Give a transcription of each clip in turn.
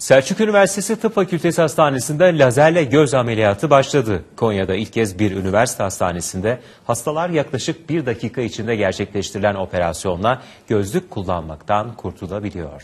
Selçuk Üniversitesi Tıp Fakültesi Hastanesi'nde lazerle göz ameliyatı başladı. Konya'da ilk kez bir üniversite hastanesinde hastalar yaklaşık bir dakika içinde gerçekleştirilen operasyonla gözlük kullanmaktan kurtulabiliyor.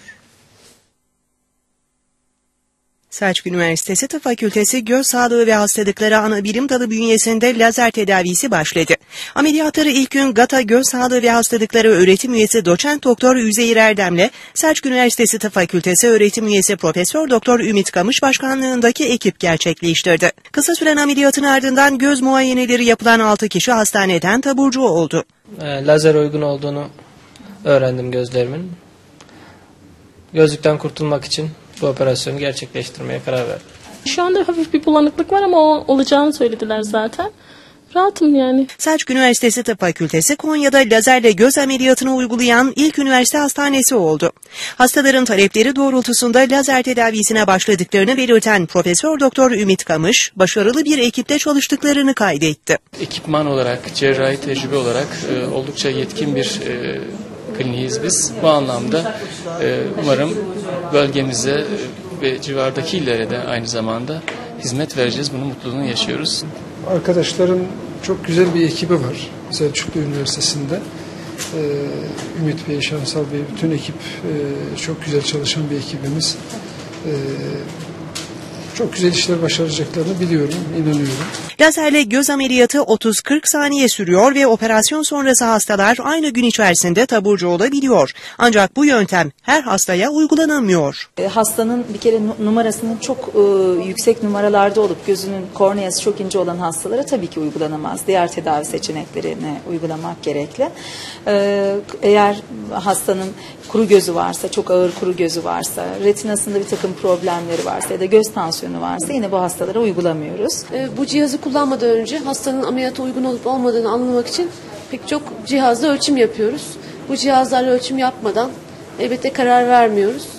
Selçuk Üniversitesi Tıp Fakültesi Göz Sağlığı ve Hastalıkları Ana Bilim Dalı bünyesinde lazer tedavisi başladı. Ameliyatları ilk gün GATA Göz Sağlığı ve Hastalıkları öğretim üyesi doçent doktor Üzeyir Erdem'le Selçuk Üniversitesi Tıp Fakültesi öğretim üyesi Profesör Doktor Ümit Kamış başkanlığındaki ekip gerçekleştirdi. Kısa süren ameliyatın ardından göz muayeneleri yapılan 6 kişi hastaneden taburcu oldu. E, lazer uygun olduğunu öğrendim gözlerimin. Gözlükten kurtulmak için bu operasyonu gerçekleştirmeye karar verdim. Şu anda hafif bir bulanıklık var ama o olacağını söylediler zaten. Rahatım yani. Selçuk Üniversitesi Tıp Fakültesi Konya'da lazerle göz ameliyatını uygulayan ilk üniversite hastanesi oldu. Hastaların talepleri doğrultusunda lazer tedavisine başladıklarını belirten Profesör Doktor Ümit Kamış, başarılı bir ekipte çalıştıklarını kaydetti. Ekipman olarak, cerrahi tecrübe olarak e, oldukça yetkin bir e, kliniğiz biz. Bu anlamda e, umarım bölgemize e, ve civardaki illere de aynı zamanda hizmet vereceğiz. Bunun mutluluğunu yaşıyoruz. Arkadaşların çok güzel bir ekibi var Selçuklu Üniversitesi'nde. Ee, Ümit Bey, Şansal Bey, bütün ekip e, çok güzel çalışan bir ekibimiz. Ee, çok güzel işler başaracaklarını biliyorum, inanıyorum. Lazerle göz ameliyatı 30-40 saniye sürüyor ve operasyon sonrası hastalar aynı gün içerisinde taburcu olabiliyor. Ancak bu yöntem her hastaya uygulanamıyor. E, Hastanın bir kere nu- numarasının çok e, yüksek numaralarda olup gözünün korneası çok ince olan hastalara tabii ki uygulanamaz. Diğer tedavi seçeneklerini uygulamak gerekli. E, eğer hastanın kuru gözü varsa, çok ağır kuru gözü varsa, retinasında bir takım problemleri varsa ya da göz tansiyonu varsa yine bu hastalara uygulamıyoruz. E, bu cihazı kullanmadan önce hastanın ameliyata uygun olup olmadığını anlamak için pek çok cihazla ölçüm yapıyoruz. Bu cihazlarla ölçüm yapmadan elbette karar vermiyoruz.